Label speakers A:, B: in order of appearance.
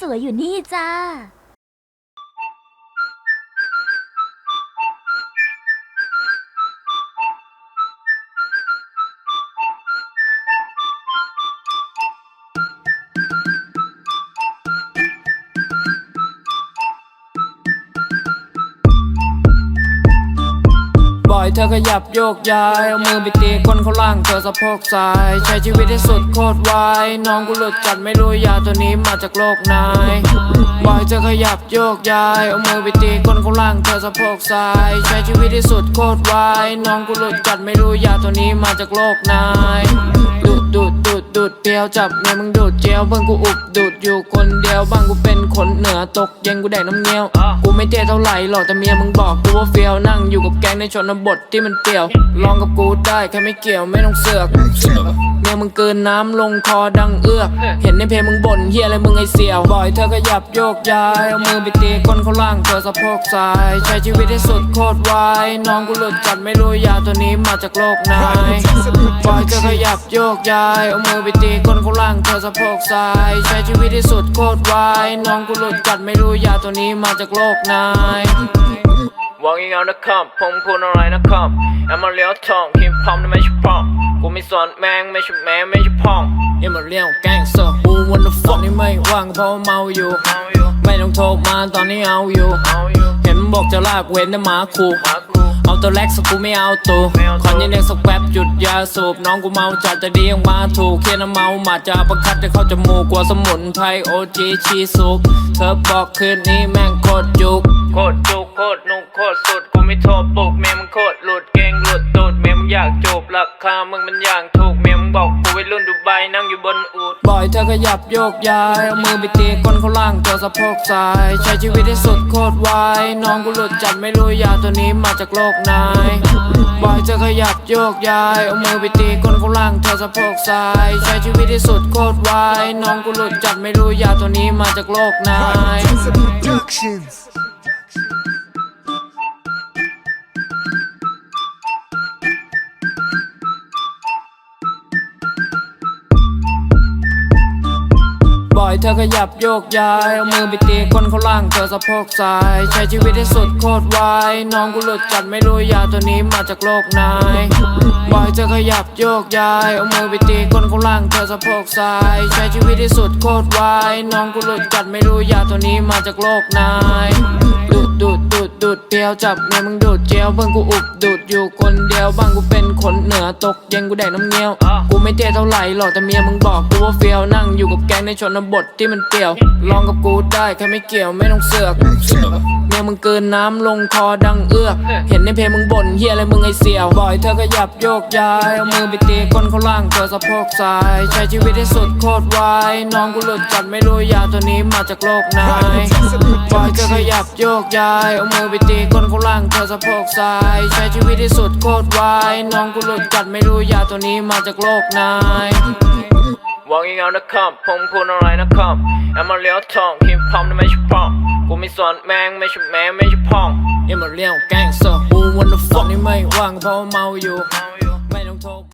A: สวยอยู่นี่จ้า
B: อยเธอขยับโยกย้าย เอามือไปตีคนเขาล่างเธอสะโพกซ้าย ใช้ชีวิตที่สุดโคตรไวน้องกูหลุดจัดไม่รู้ยาตัวนี้มาจากโลกไหนบอยเธอขยับโยกย้าย เอามือไปตีคนเขาล่างเธอสะโพกซ้าย ใช้ชีวิตที่สุดโคตรไวน้องกูหลุดจัดไม่รู้ยาตัวนี้มาจากโลกไหนาย ดดูดเปรียวจับเมียมึงดูดเจียวเบิ่งกูอุบดูดอยู่คนเดียวบ้างกูเป็นคนเหนือตกเย็นกูแดกน้ำเงี้ยว กูไม่เท่เท่าไหร่หรอกแต่เมียมึงบอกกูว่าเฟียวนั่งอยู่กับแก๊งในชนบทที่มันเปรี่ยวลองกับกูได้แค่ไม่เกี่ยวไม่ต้องเสือก เมียมึงเกินน้ำลงคอดังเอื้อก เห็นในเพลงมึงบ่นเฮียอะไรมึงไอเสี่ยว บ่อยเธอขยับโยกย้าย เอามือไปตีก้นเขาล่างเธอสะโพกซ้าย ใช้ชีวิตที่สุดโคตรไวน้องกูหลุดจัดไม่รู้ยาตัวนี้มาจากโลกไหนบ่อยเธอขยับโยกย้าย เอามือไปตีก้นเขาล่างเธอสะโพกซ้าย ใช้ชีวิตที่สุดโคตรไวน้องกูหลุดจัดไม่รู้ยาตัวนี้มาจากโลกไหน Walking out the cup ผมพูดอะไรนะครับแอมมาเลี้ยวทองคิมพร้อมนะไม่ใช่พร้อม ไม่สนแมงไม่ใช่แม่ไม่ใช่พ่องอย่ามาเลี้ยวแกล้งเซอร์กูวันละฟอกนี่ไม่ว่างเพราะว่าเมาอยู่ ไม่ต้องโทรมาตอนนี้เอาอยู่ เห็นบอกจะลากเว้นแต่หมาคูเอาตัวแรกสักกูไม่เอาตัวขอยืนเรียกสักแป๊บหยุดยาสูบน้องกูเมาจัดจะดียังมาถูกเคียนน้ำเมาหมาจะประคัดจะเข้าจมูกกลัวสมุนไพรโอจีชีสุกเธอบอกคืนนี้แม่งโคตรจุกโคตรจุกโคตรนุ่มโคตรสุดกูไม่โทรปลุกเมียมึงโคตรหลุดเก่งหลุดตูดเมียมึงอยากจูบรา คามึงมันอย่างถูกเมียมึงบอกกูวัยรุ่นดูไบนั่งอยู่บนอูดบ่อยเธอขยับโยกย้ายเอามือไปตีก้นเขาล่างเธอสะโพกซ้าย ใช้ชีวิตที่สุดโคตรไวน้องกูหลุดจัดไม่รู้ยาตัวนี้มาจากโลกไหนบ่อยเธอขยับโยกย้ายเอามือไปตีก้นเขาล่างเธอสะโพกซ้าย ใช้ชีวิตที่สุดโคตรไวน้องกูหลุดจัดไม่รู้ยาตัวนี้มาจากโลกไหน
C: Productions.
B: อยเธอขยับโยกย้าย เอามือไปตีก้นเขาล่างเธอสะโพกซ้าย ใช้ชีวิตที่สุดโคตรไวน้องกูหลุดจัดไม่รู้ยาตัวนี้มาจากโลกไหนบ่อยเธอขยับโยกย้าย เอามือไปตีก้นเขาล่างเธอสะโพกซ้าย ใช้ชีวิตที่สุดโคตรไวน้องกูหลุดจัดไม่รู้ยาตัวนี้มาจากโลกไหน ดูดดูดดูดเปรียวจับเมียมึงดูดเจียวเบิ่งกูอุบดูดอยู่คนเดียวบ้างกูเป็นคนเหนือตกเย็นกูแดกน้ำเงี้ยวกูไม่เท่เท่าไหร่หรอกแต่เมียมึงบอกกูว่าเฟียวนั่งอยู่กับแก๊งในชนบทที่มันเปรี่ยวลองกับกูได้แค่ไม่เกี่ยวไม่ต้องเสือก เมียมึงเกินน้ำลงคอดังเอื้อก เห็นในเพลงมึงบ่นเฮียอะไรมึงไอเสี่ยว บ่อยเธอขยับโยกย้าย เอามือไปตีก้นเขาล่างเธอสะโพกซ้าย ใช้ชีวิตที่สุดโคตรไวน้องกูหลุดจัดไม่รู้ยาตัวนี้มาจากโลกไหนบ่อยเธอขยับโยกย้าย เอามือไปตีก้นเขาล่างเธอสะโพกซ้าย ใช้ชีวิตที่สุดโคตรไวน้องกูหลุดจัดไม่รู้ยาตัวนี้มาจากโลกไหน Walking out the cup ผมพูดอะไรนะครับแอมมาเลี้ยวทองคิมพร้อมนะไม่ใช่พร้อม กูไม่สนแมงไม่ใช่แม่ไม่ใช่พ่องอย่ามาเลี้ยวแกล้งเซอร์กูวันละฟอกนี่ไม่ว่างเพราะว่าเมาอยู่ ไม่ต้องโทร